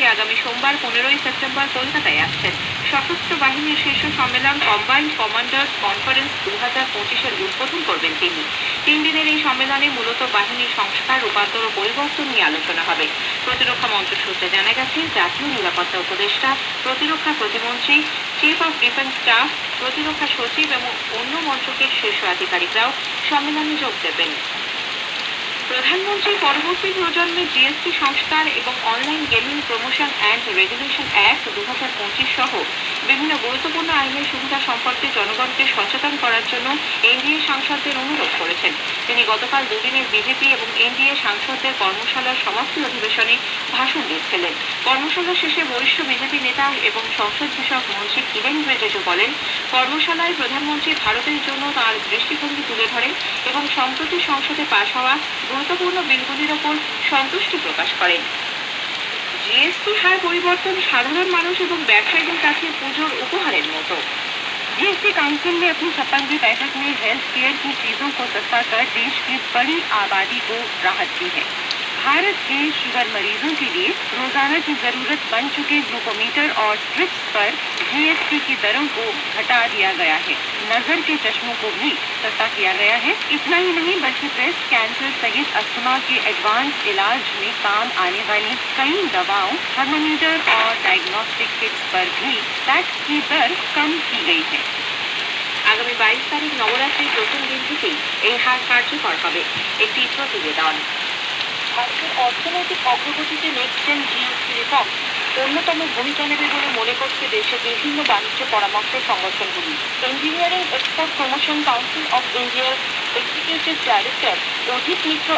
প্রধানমন্ত্রী আগামী সোমবার পনেরোই সেপ্টেম্বর কলকাতায় আসছেন। সশস্ত্র বাহিনীর শীর্ষ সম্মেলন কম্বাইন্ড কমান্ডার্স কনফারেন্স দু হাজার পঁচিশের উদ্বোধন করবেন তিনি। তিন দিনের এই সম্মেলনে মূলত বাহিনীর সংস্কার, রূপান্তর ও পরিবর্তন নিয়ে আলোচনা হবে। প্রতিরক্ষা মন্ত্রক সূত্রে জানা গেছে, জাতীয় নিরাপত্তা উপদেষ্টা, প্রতিরক্ষা প্রতিমন্ত্রী চিফ অফ ডিফেন্স স্টাফ প্রতিরক্ষা সচিব এবং অন্য মন্ত্রকের শীর্ষ আধিকারিকরাও সম্মেলনে যোগ দেবেন। প্রধানমন্ত্রী পরবর্তী প্রজন্মের জিএসটি সংস্কার এবং online gaming promotion and regulation act দু হাজার পঁচিশ সহ বিভিন্ন গুরুত্বপূর্ণ আইনের সুবিধা সম্পর্কে জনগণকে সচেতন করার জন্য এনডিএ সাংসদদের অনুরোধ করেছেন। তিনি গতকাল দুদিনের বিজেপি এবং এনডিএ সাংসদদের কর্মশালার সমাপ্তি অধিবেশনে ভাষণ দিচ্ছিলেন। কর্মশালা শেষে বরিষ্ঠ বিজেপি নেতা এবং সংসদ বিষয়ক মন্ত্রী কিরেন রিজিজু বলেন, কর্মশালায় প্রধানমন্ত্রী ভারতের জন্য তার দৃষ্টিভঙ্গি তুলে ধরেন এবং সম্প্রতি সংসদে পাশ হওয়া গুরুত্বপূর্ণ বিলগুলির ওপর সন্তুষ্টি প্রকাশ করেন জিএসটি হার পরিবর্তন সাধারণ মানুষ এবং ব্যবসায়ীদের কাছে পুজোর উপহারের মতো जीएसटी काउंसिल ने अपनी छप्पनवीं बैठक में हेल्थ केयर की चीजों को सस्ता कर देश की बड़ी आबादी को राहत दी है भारत के शुगर मरीजों के लिए रोजाना की जरूरत बन चुके ग्लूकोमीटर और स्ट्रिप्स पर जीएसटी की दरों को घटा दिया गया है नजर के चश्मों को भी सस्ता किया गया है इतना ही नहीं बल्कि ब्रेस्ट कैंसर सहित अस्थमा के एडवांस इलाज में काम आने वाली कई दवाओं थर्मोमीटर और डायग्नोस्टिक किट्स पर भी टैक्स की दर कम की गई है আগামী বাইশ তারিখ নবরাত্রির প্রথম দিন থেকেই এই হার কার্যকর হবে একটি প্রতিবেদন ভারতের অর্থনৈতিক অগ্রগতিতে নেক্সট জেন জিএসটি রিফর্ম অন্যতম ভূমিকা নেবে বলে মনে করছে দেশের বিভিন্ন বাণিজ্য পরামর্শ সংগঠনগুলি। Engineering export promotion council of ইন্ডিয়ার এক্সিকিউটিভ ডাইরেক্টর অজিত মিত্র